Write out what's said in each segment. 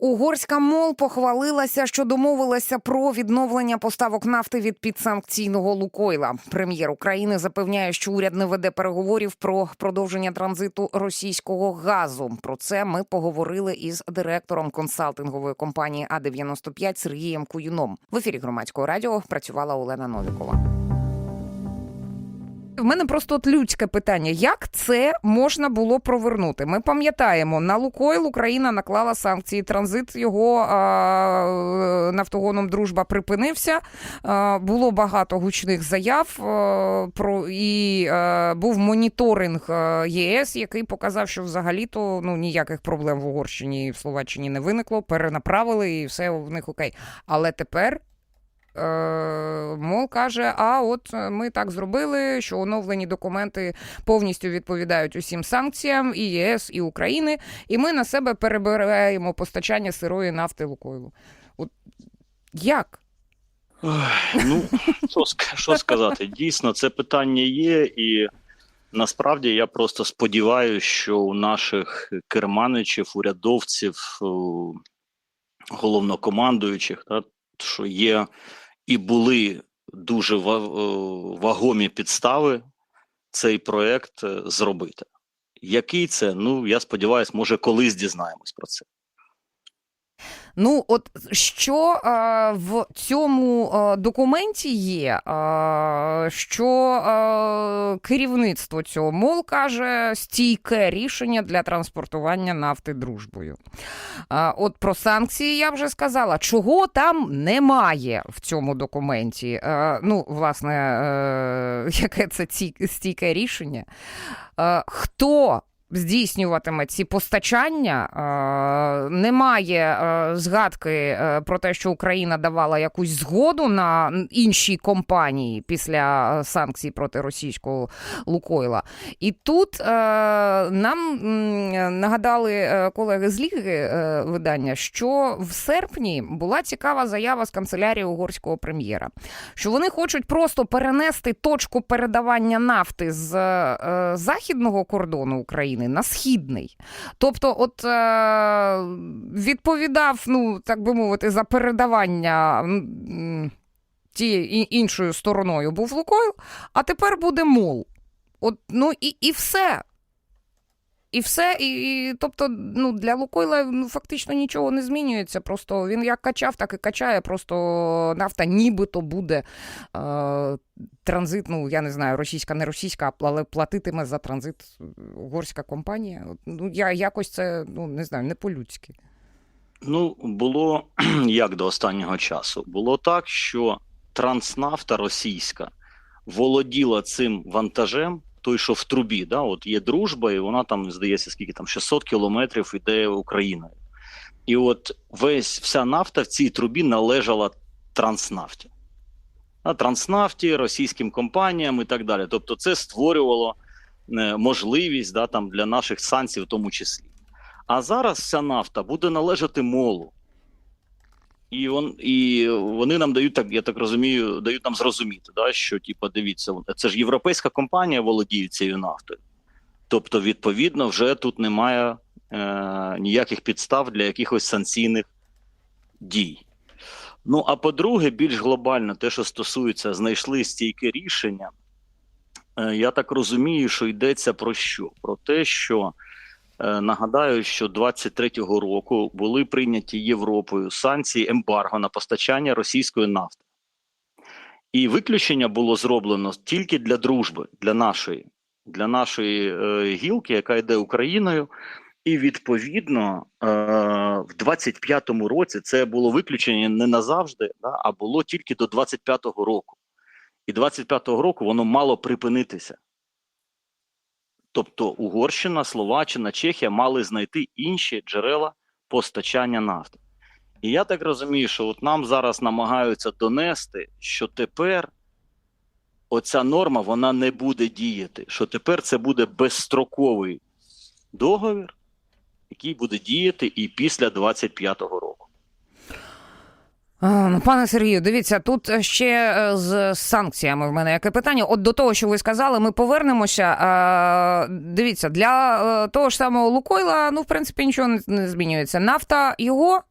Угорська мол похвалилася, що домовилася про відновлення поставок нафти від підсанкційного Лукойла. Прем'єр України запевняє, що уряд не веде переговорів про продовження транзиту російського газу. Про це ми поговорили із директором консалтингової компанії А 95 Сергієм Куюном. В ефірі громадського радіо працювала Олена Новікова. В мене просто от людське питання: як це можна було провернути? Ми пам'ятаємо, на Лукойл Україна наклала санкції. Транзит його а, нафтогоном дружба припинився. А, було багато гучних заяв а, про і а, був моніторинг ЄС, який показав, що взагалі-то ну ніяких проблем в Угорщині і в Словаччині не виникло. Перенаправили і все в них окей. Але тепер. Е, Мол каже: а от ми так зробили, що оновлені документи повністю відповідають усім санкціям і ЄС, і України, і ми на себе перебираємо постачання сирої нафти Лукойлу. От як? Ну, що, що сказати? Дійсно, це питання є, і насправді я просто сподіваюся, що у наших керманичів, урядовців, головнокомандуючих, та, що є і були дуже вагомі підстави цей проект е, зробити. Який це? Ну, я сподіваюся, може, колись дізнаємось про це. Ну, от що е, в цьому е, документі є, е, що е, керівництво цього мол каже стійке рішення для транспортування нафти дружбою. Е, от про санкції я вже сказала, чого там немає в цьому документі. Е, ну, власне, е, яке це ці, стійке рішення? Е, хто здійснюватиме ці постачання. Е, Немає е, згадки е, про те, що Україна давала якусь згоду на інші компанії після санкцій проти російського Лукойла. І тут нам нагадали колеги з Ліги видання, що в серпні була цікава заява з канцелярії угорського прем'єра, що вони хочуть просто перенести точку передавання нафти з західного кордону України на східний. Тобто, от е, відповідав, ну так би мовити, за передавання. Тією іншою стороною був Лукойл, а тепер буде мол. От, ну і, і все. І все, і, і тобто, ну, для Лукойла ну, фактично нічого не змінюється. Просто він як качав, так і качає. Просто нафта нібито буде е, транзит, ну я не знаю, російська, не російська, але платитиме за транзит угорська компанія. Ну, я якось це ну не знаю, не по-людськи. Ну, було як до останнього часу. Було так, що транснафта російська володіла цим вантажем, той, що в трубі, да, от є дружба, і вона там, здається, скільки там 600 кілометрів іде Україною. І от весь вся нафта в цій трубі належала транснафті. А транснафті, російським компаніям і так далі. Тобто, це створювало е, можливість да, там, для наших санкцій, в тому числі. А зараз вся нафта буде належати молу. І, он, і вони нам дають, так, я так розумію, дають нам зрозуміти, да, що, типу, дивіться, це ж європейська компанія володіє цією нафтою. Тобто, відповідно, вже тут немає е, ніяких підстав для якихось санкційних дій. Ну, а по-друге, більш глобально, те, що стосується, знайшли стійке рішення, е, я так розумію, що йдеться про що? Про те, що Нагадаю, що 23-го року були прийняті Європою санкції ембарго на постачання російської нафти. І виключення було зроблено тільки для дружби, для нашої, для нашої е, гілки, яка йде Україною. І відповідно е, в 25-му році це було виключення не назавжди, да, а було тільки до 25-го року. І 25-го року воно мало припинитися. Тобто Угорщина, Словаччина, Чехія мали знайти інші джерела постачання нафти. І я так розумію, що от нам зараз намагаються донести, що тепер оця норма вона не буде діяти, що тепер це буде безстроковий договір, який буде діяти і після 25-го року. А, ну, Пане Сергію, дивіться, тут ще е, з санкціями в мене яке питання. От до того, що ви сказали, ми повернемося. Дивіться, для е, того ж самого Лукойла, ну, в принципі, нічого не- змінюється. Нафта його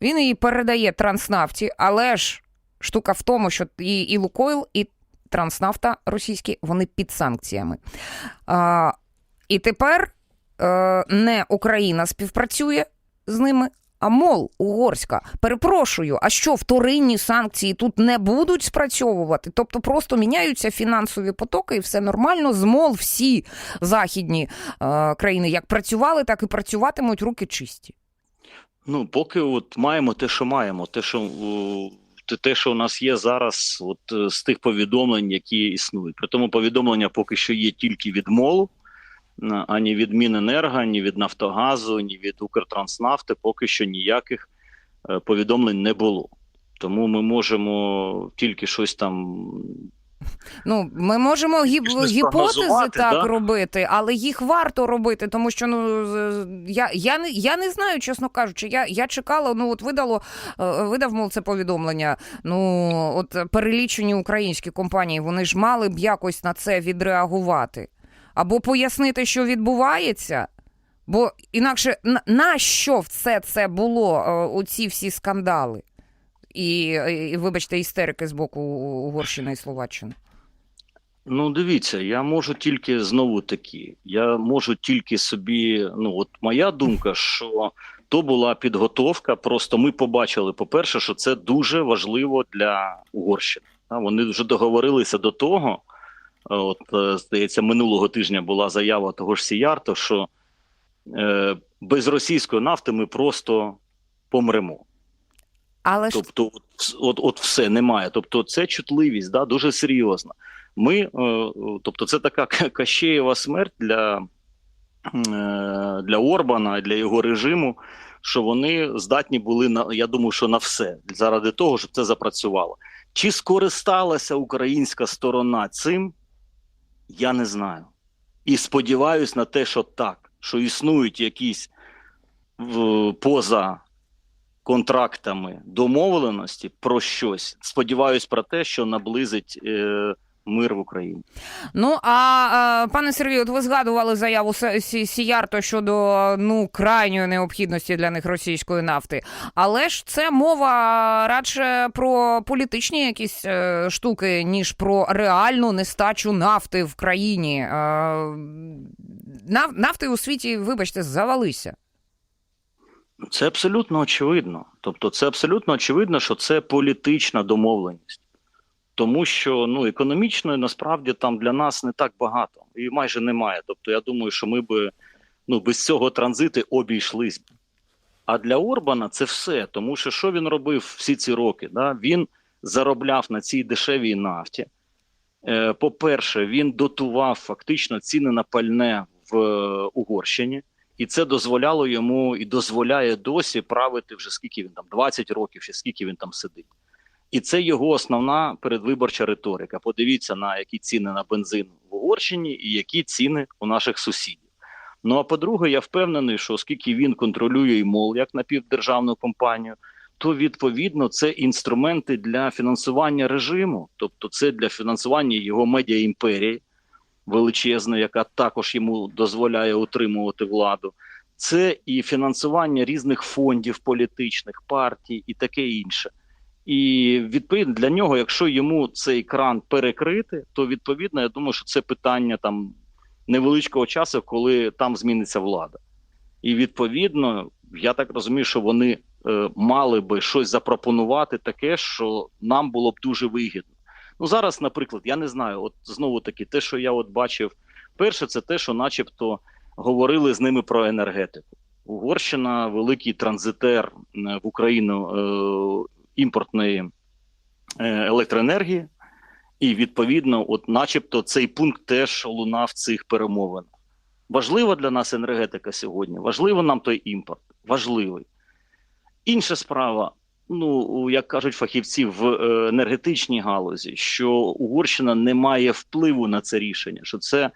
Він її передає Транснафті, але ж штука в тому, що і, і Лукойл, і Транснафта російські, вони під санкціями. І тепер е, не Україна співпрацює з ними, а мол, угорська. Перепрошую, а що вторинні санкції тут не будуть спрацьовувати? Тобто просто міняються фінансові потоки, і все нормально. З мол всі західні е, країни як працювали, так і працюватимуть руки чисті. Ну, поки от маємо те, що маємо, те, що те- що у нас є зараз, от е, з тих повідомлень, які існують. При тому повідомлення поки що є тільки від молу, ані від Міненерго, ні від Нафтогазу, ні від Укртранснафти, поки що ніяких е, повідомлень не було. Тому ми можемо тільки щось там Ну, ми можемо гіп... Гіпотези так да? робити, але їх варто робити, тому що ну я, я, не, я не знаю, чесно кажучи. Я, я чекала, ну от видало, е, видав мов це повідомлення. Ну, от перелічені українські компанії, вони ж мали б якось на це відреагувати. Або пояснити, що відбувається. Бо інакше на, що все це було, е, оці всі скандали? І, і, вибачте, істерики з боку Угорщини і Словаччини. Ну, дивіться, я можу тільки знову таки. Я можу тільки собі. Ну, от моя думка, що то була підготовка. Просто ми побачили, по-перше, що це дуже важливо для Угорщини. Вони вже договорилися до того. От, е, здається, минулого тижня була заява того ж Сіярто, що е, без російської нафти ми просто помремо. Але Тобто, от, от, от все немає. Тобто, це чутливість, да, дуже серйозна. Ми, е, тобто, це така кащеєва смерть для, е, для Орбана, для його режиму, що вони здатні були на я думаю, що на все заради того, щоб це запрацювало. Чи скористалася українська сторона цим? Я не знаю. І сподіваюся на те, що так, що існують якісь в, поза контрактами домовленості про щось. Сподіваюсь про те, що наблизить е, мир в Україні. ну а пане Сергію, от ви згадували заяву Сі- Сіярто щодо ну крайньої необхідності для них російської нафти. Але ж це мова радше про політичні якісь е, штуки, ніж про реальну нестачу нафти в країні. Е, наф- нафти у світі, вибачте, завалися. Це абсолютно очевидно. Тобто, це абсолютно очевидно, що це політична домовленість. Тому що ну, економічної насправді там для нас не так багато і майже немає. Тобто, я думаю, що ми би ну, без цього транзити обійшлись. А для Орбана це все. Тому що що він робив всі ці роки? Да? Він заробляв на цій дешевій нафті. Е, По-перше, він дотував фактично ціни на пальне в е, Угорщині, і це дозволяло йому і дозволяє досі правити вже скільки він там 20 років, чи скільки він там сидить. І це його основна передвиборча риторика. Подивіться на які ціни на бензин в Угорщині і які ціни у наших сусідів. Ну а по-друге, я впевнений, що оскільки він контролює і мол як напівдержавну компанію, то відповідно це інструменти для фінансування режиму, тобто це для фінансування його медіа імперії величезної, яка також йому дозволяє утримувати владу. Це і фінансування різних фондів політичних партій і таке інше. І відповідно для нього, якщо йому цей кран перекрити, то відповідно я думаю, що це питання там невеличкого часу, коли там зміниться влада. І відповідно, я так розумію, що вони е, мали би щось запропонувати таке, що нам було б дуже вигідно. Ну зараз, наприклад, я не знаю, от знову таки, те, що я от бачив, перше, це те, що, начебто, говорили з ними про енергетику. Угорщина великий транзитер е, в Україну е, імпортної е, електроенергії, і відповідно, от, начебто, цей пункт теж лунав цих перемовинах. Важлива для нас енергетика сьогодні. Важливо нам той імпорт. Важливий. Інша справа. Ну, як кажуть фахівці в е, енергетичній галузі, що Угорщина не має впливу на це рішення, що це е,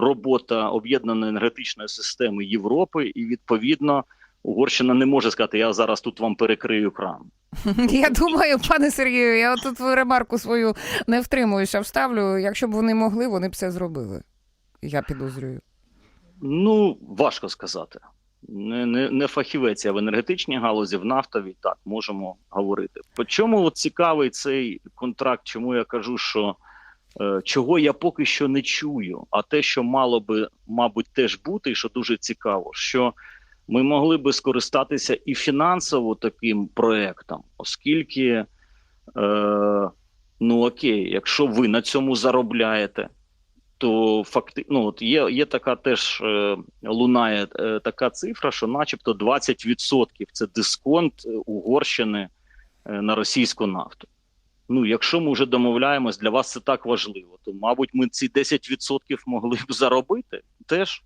робота об'єднаної енергетичної системи Європи, і відповідно Угорщина не може сказати: я зараз тут вам перекрию кран. Я думаю, пане Сергію, я тут ремарку свою не втримуюся, вставлю. Якщо б вони могли, вони б це зробили. Я підозрюю. Ну, важко сказати. Не, не, не фахівець, а в енергетичній галузі, в нафтовій, так можемо говорити. По чому от цікавий цей контракт? Чому я кажу, що е, чого я поки що не чую, а те, що мало би, мабуть, теж бути, і що дуже цікаво, що ми могли би скористатися і фінансово таким проектом, оскільки, е, ну окей, якщо ви на цьому заробляєте, то факти... ну, от є, є така теж е, лунає е, така цифра, що начебто 20% це дисконт е, Угорщини е, на російську нафту. Ну, якщо ми вже домовляємось, для вас це так важливо, то мабуть ми ці 10% могли б заробити теж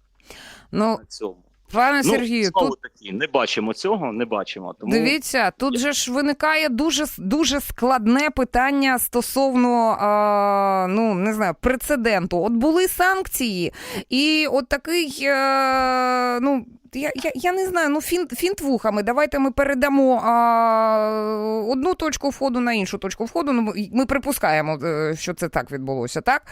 Ну, на цьому. Пане Ну, Сергію, знову тут таки, не бачимо цього, не бачимо. Тому Дивіться, тут же ж виникає дуже дуже складне питання стосовно а, ну не знаю прецеденту. От були санкції, і от такий, а, ну. Я, я, я не знаю, ну фінт, фінт вухами. Давайте ми передамо а, одну точку входу на іншу точку входу. Ну, ми- припускаємо, е, що це так відбулося, так?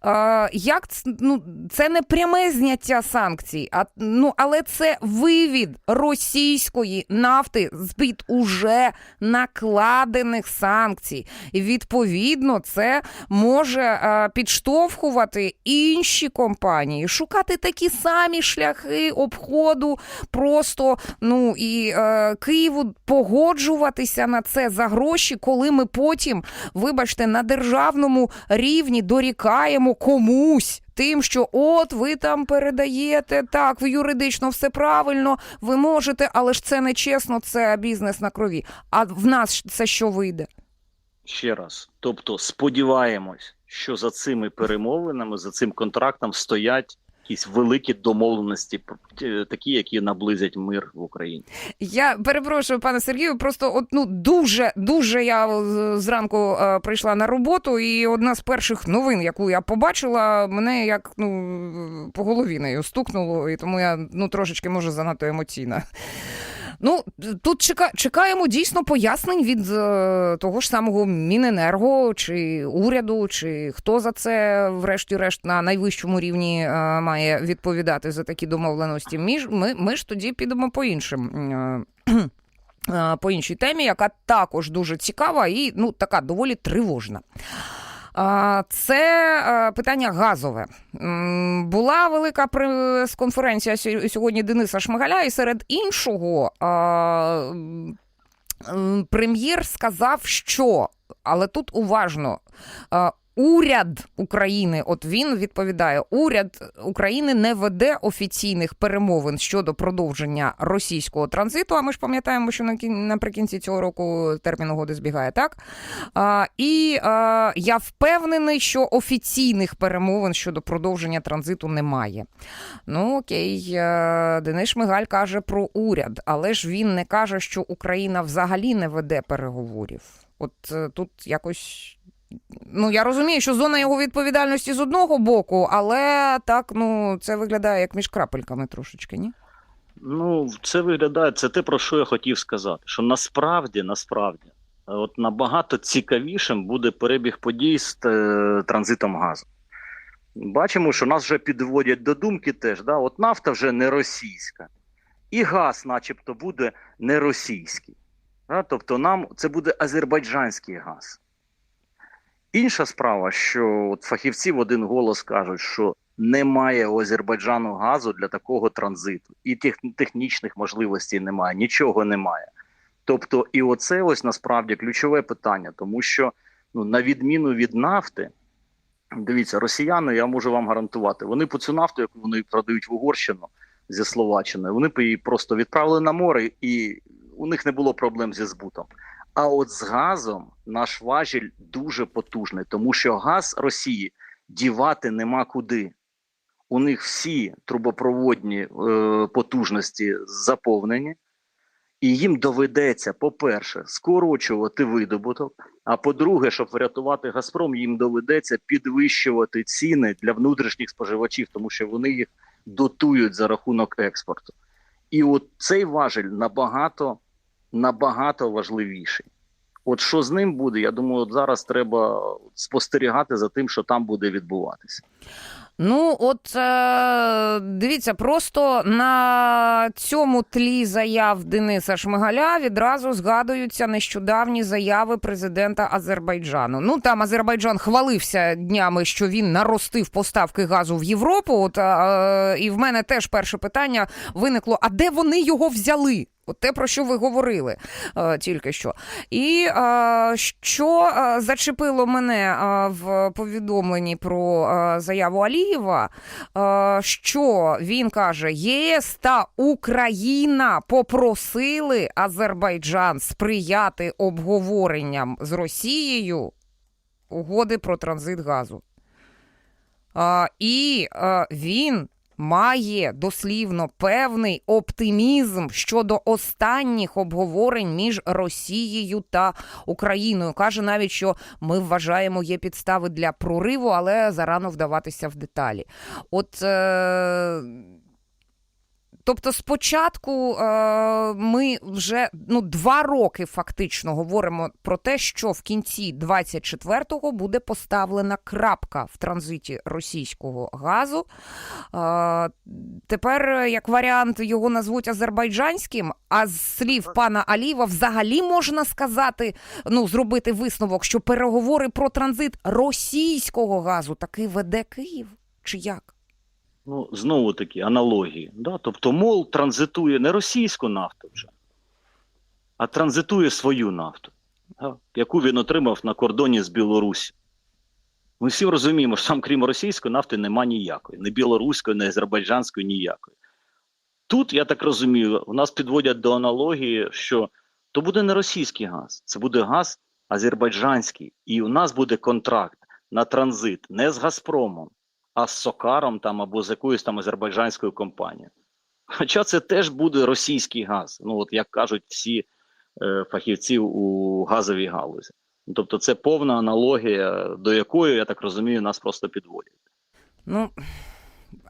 А, як ну, це не пряме зняття санкцій, а, ну, але це вивід російської нафти з-під уже накладених санкцій. І відповідно це може е, підштовхувати інші компанії, шукати такі самі шляхи обходу, просто ну і е, Києву погоджуватися на це за гроші, коли ми потім, вибачте, на державному рівні дорікаємо комусь. Тим, що от ви там передаєте так, ви юридично все правильно, ви можете, але ж це не чесно, це бізнес на крові. А в нас це що вийде? ще раз. Тобто, сподіваємось, що за цими перемовинами, за цим контрактом стоять якісь великі домовленості, е, такі, які наблизять мир в Україні. Я перепрошую, пане Сергію. Просто от ну дуже дуже я е, зранку е, прийшла на роботу, і одна з перших новин, яку я побачила, мене як ну по голові нею стукнуло, і тому я ну трошечки може занадто емоційна. Ну, тут чека, чекаємо дійсно пояснень від е, того ж самого Міненерго чи уряду, чи хто за це, врешті-решт, на найвищому рівні е, має відповідати за такі домовленості. Між ми, ми ж тоді підемо по іншим. е, е, По іншій темі, яка також дуже цікава і ну така доволі тривожна. Це е, питання газове. Була велика прес-конференція сьогодні Дениса Шмигаля, і серед іншого прем'єр сказав, що, але тут уважно. Уряд України, от він відповідає: уряд України не веде офіційних перемовин щодо продовження російського транзиту. А ми ж пам'ятаємо, що наприкінці цього року термін угоди збігає, так? А, і а, я впевнений, що офіційних перемовин щодо продовження транзиту немає. Ну окей, е, Денис Шмигаль каже про уряд, але ж він не каже, що Україна взагалі не веде переговорів. От е, тут якось. Ну, я розумію, що зона його відповідальності з одного боку, але так, ну, це виглядає як між крапельками трошечки, ні? Ну, це виглядає, це те, про що я хотів сказати. Що насправді, насправді, от набагато цікавішим буде перебіг подій з е, транзитом газу. Бачимо, що нас вже підводять до думки теж, да? от нафта вже не російська, і газ, начебто, буде не російський. Да? Тобто нам це буде азербайджанський газ. Інша справа, що от фахівці в один голос кажуть, що немає у Азербайджану газу для такого транзиту, і тех, технічних можливостей немає, нічого немає. Тобто, і оце ось насправді ключове питання, тому що ну, на відміну від нафти, дивіться, росіяни, я можу вам гарантувати, вони по цю нафту, яку вони продають в Угорщину зі Словаччиною, вони її просто відправили на море, і у них не було проблем зі збутом. А от з газом наш важіль дуже потужний, тому що газ Росії дівати нема куди. У них всі трубопроводні е, потужності заповнені, і їм доведеться, по-перше, скорочувати видобуток. А по-друге, щоб врятувати Газпром, їм доведеться підвищувати ціни для внутрішніх споживачів, тому що вони їх дотують за рахунок експорту. І от цей важель набагато набагато важливіший. От що з ним буде, я думаю, от зараз треба спостерігати за тим, що там буде відбуватися. Ну, от е, дивіться, просто на цьому тлі заяв Дениса Шмигаля відразу згадуються нещодавні заяви президента Азербайджану. Ну там Азербайджан хвалився днями, що він наростив поставки газу в Європу. От е, і в мене теж перше питання виникло: а де вони його взяли? От те, про що ви говорили е, тільки що. І е, що е, зачепило мене е, в повідомленні про е, заяву Алієва, е, що він каже: ЄС та Україна попросили Азербайджан сприяти обговоренням з Росією угоди про транзит газу. А, і е, він має дослівно певний оптимізм щодо останніх обговорень між Росією та Україною. Каже навіть, що ми вважаємо, є підстави для прориву, але зарано вдаватися в деталі. От. Е- Тобто, спочатку е, ми вже ну два роки фактично говоримо про те, що в кінці 24-го буде поставлена крапка в транзиті російського газу. Е, тепер, як варіант, його назвуть азербайджанським. А з слів пана Алієва взагалі можна сказати, ну зробити висновок, що переговори про транзит російського газу таки веде Київ. Чи як? Ну, знову таки аналогії. Да? Тобто, мол транзитує не російську нафту вже, а транзитує свою нафту, да? яку він отримав на кордоні з Білорусі. Ми всі розуміємо, що там, крім російської нафти, нема ніякої, ні білоруської, ні азербайджанської, ніякої. Тут, я так розумію, у нас підводять до аналогії, що то буде не російський газ, це буде газ азербайджанський. І у нас буде контракт на транзит не з Газпромом, а з Сокаром там або з якоюсь там азербайджанською компанією. Хоча це теж буде російський газ, ну от як кажуть всі е, фахівці у газовій галузі. Тобто, це повна аналогія, до якої, я так розумію, нас просто підводять. Ну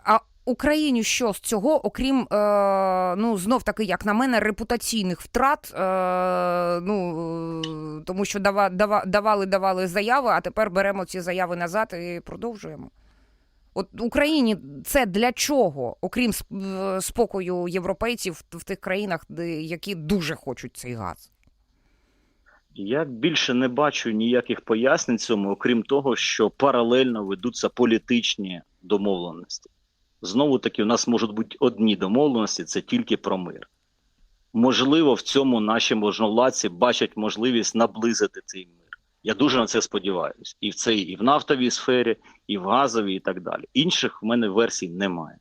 а Україні що з цього, окрім е, ну знов таки, як на мене, репутаційних втрат. Е, ну тому що дава, дава, давали, давали заяви, а тепер беремо ці заяви назад і продовжуємо. От Україні це для чого, окрім е, спокою європейців в тих країнах, які дуже хочуть цей газ. Я більше не бачу ніяких пояснень цьому, окрім того, що паралельно ведуться політичні домовленості. Знову таки, у нас можуть бути одні домовленості, це тільки про мир. Можливо, в цьому наші можновладці бачать можливість наблизити цей мир. Я дуже на це сподіваюся. І в цій, і в нафтовій сфері, і в газовій, і так далі. Інших в мене версій немає.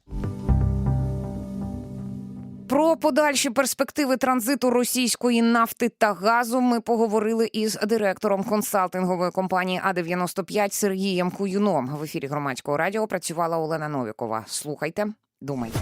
Про подальші перспективи транзиту російської нафти та газу ми поговорили із директором консалтингової компанії А 95 Сергієм Куюном. В ефірі громадського радіо працювала Олена Новікова. Слухайте, думайте.